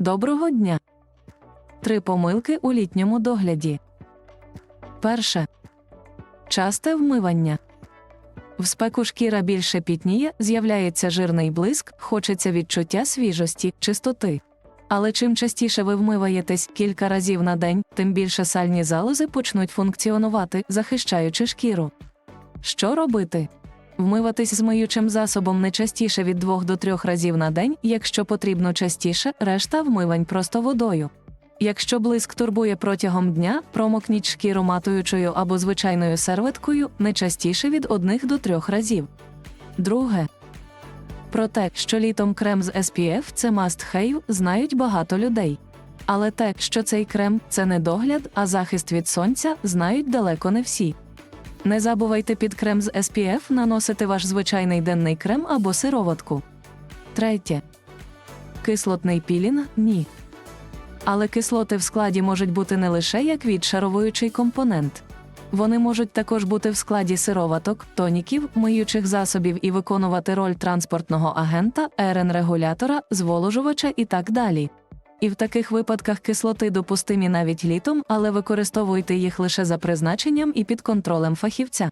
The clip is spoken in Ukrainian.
Доброго дня. Три помилки у літньому догляді. Перше. Часте вмивання. В спеку шкіра більше пітніє, з'являється жирний блиск, хочеться відчуття свіжості, чистоти. Але чим частіше ви вмиваєтесь кілька разів на день, тим більше сальні залози почнуть функціонувати, захищаючи шкіру. Що робити? Вмиватись з миючим засобом не частіше від 2 до 3 разів на день, якщо потрібно частіше, решта вмивань просто водою. Якщо блиск турбує протягом дня, промокніть шкіру матуючою або звичайною серветкою не частіше від 1 до 3 разів. Друге. Про те, що літом крем з SPF – це must have, знають багато людей. Але те, що цей крем це не догляд, а захист від сонця, знають далеко не всі. Не забувайте під крем з SPF наносити ваш звичайний денний крем або сироватку. Третє. Кислотний пілінг – ні. Але кислоти в складі можуть бути не лише як відшаровуючий компонент. Вони можуть також бути в складі сироваток, тоніків, миючих засобів і виконувати роль транспортного агента, РН-регулятора, зволожувача і так далі. І в таких випадках кислоти допустимі навіть літом, але використовуйте їх лише за призначенням і під контролем фахівця.